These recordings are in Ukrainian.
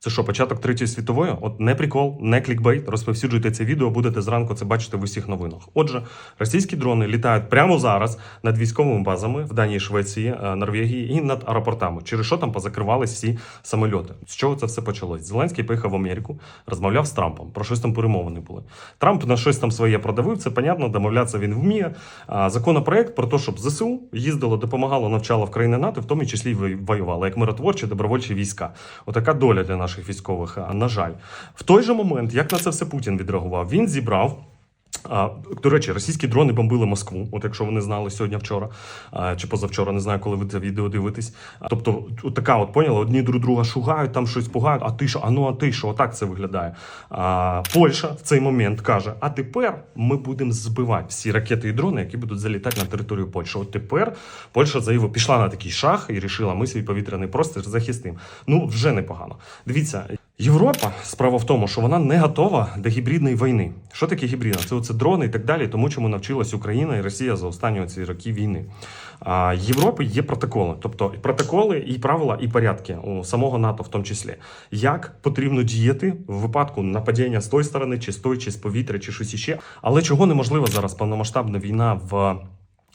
Це що, початок третьої світової? От не прикол, не клікбейт. Розповсюджуйте це відео, будете зранку це бачити в усіх новинах. Отже, російські дрони літають прямо зараз над військовими базами в Данії, Швеції, е, Норвегії і над аеропортами. Через що там позакривались всі самольоти? З чого це все почалось? Зеленський поїхав в Америку, розмовляв з Трампом. Про щось там перемовини були. Трамп на щось там своє продавив. Це понятно, домовлятися він вміє. Законопроект про те, щоб ЗСУ їздило, допомагало, навчало в країни НАТО, в тому числі воювало, як миротворчі добровольчі війська. Отака доля для наших військових. На жаль, в той же момент, як на це все Путін відреагував, він зібрав. А, до речі, російські дрони бомбили Москву. От якщо ви не знали сьогодні, вчора а, чи позавчора, не знаю, коли ви це відео дивитесь. А, Тобто, от така от поняла, одні друг друга шугають, там щось пугають. А ти що? А ну а ти що? Отак це виглядає. А, Польща в цей момент каже: а тепер ми будемо збивати всі ракети і дрони, які будуть залітати на територію Польщі. От тепер Польща заявила, пішла на такий шаг і рішила, ми свій повітряний простір захистимо. Ну вже непогано. Дивіться. Європа справа в тому, що вона не готова до гібридної війни. Що таке гібридна? Це оце дрони і так далі, тому чому навчилась Україна і Росія за останні ці роки війни. А Європи є протоколи, тобто протоколи і правила, і порядки у самого НАТО, в тому числі, як потрібно діяти в випадку нападіння з тої сторони, чи з тої, чи з повітря, чи щось іще. Але чого неможливо зараз повномасштабна війна в.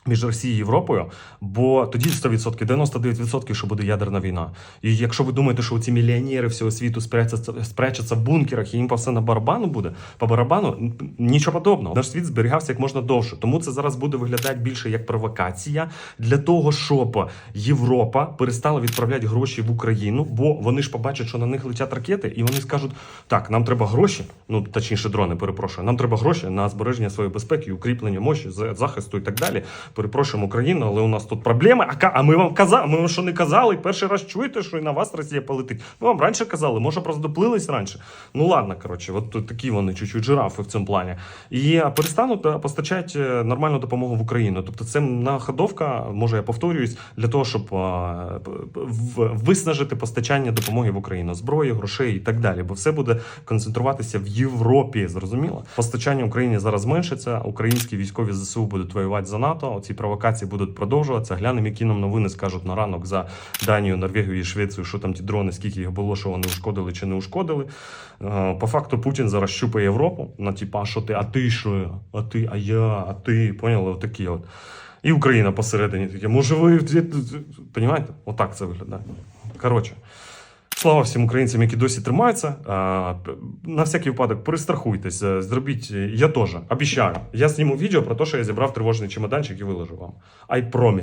Між Росією і Європою, бо тоді 100%, 99%, що буде ядерна війна. І якщо ви думаєте, що ці мільйонери всього світу спрячаться, спрячаться в бункерах і їм по все на барабану буде, по барабану нічого подобного. Наш світ зберігався як можна довше. Тому це зараз буде виглядати більше як провокація для того, щоб Європа перестала відправляти гроші в Україну, бо вони ж побачать, що на них летять ракети, і вони скажуть: так, нам треба гроші, ну точніше, дрони, перепрошую. Нам треба гроші на збереження своєї безпеки, укріплення мощі, за- захисту і так далі. Перепрошуємо Україну, але у нас тут проблеми. А, а ми вам казали, ми вам що не казали? Перший раз чуєте, що і на вас Росія полетить. Ми вам раніше казали, може просто доплились раніше. Ну ладно, коротше, от такі вони чуть-чуть жирафи в цьому плані. І перестануть постачати е, нормальну допомогу в Україну. Тобто, це находовка, може я повторююсь, для того, щоб виснажити постачання допомоги в Україну, зброї, грошей і так далі. Бо все буде концентруватися в Європі. Зрозуміло? Постачання Україні зараз зменшиться. Українські військові ЗСУ будуть воювати за НАТО. Ці провокації будуть продовжуватися. Глянемо, які нам новини скажуть на ранок за Данію, Норвегію і Швецію, що там ті дрони, скільки їх було, що вони ушкодили чи не ушкодили. Е, По факту Путін зараз щупає Європу на типа, що ти, а ти що? А ти, а я, а ти. Поняли? Отакі от. І Україна посередині таке. Може, ви Понімаєте? Отак це виглядає. Коротше. Слава всім українцям, які досі тримаються. На всякий випадок перестрахуйтесь, е, зробіть. Я теж обіцяю. Я зніму відео про те, що я зібрав тривожний чемоданчик і виложу вам. I promise.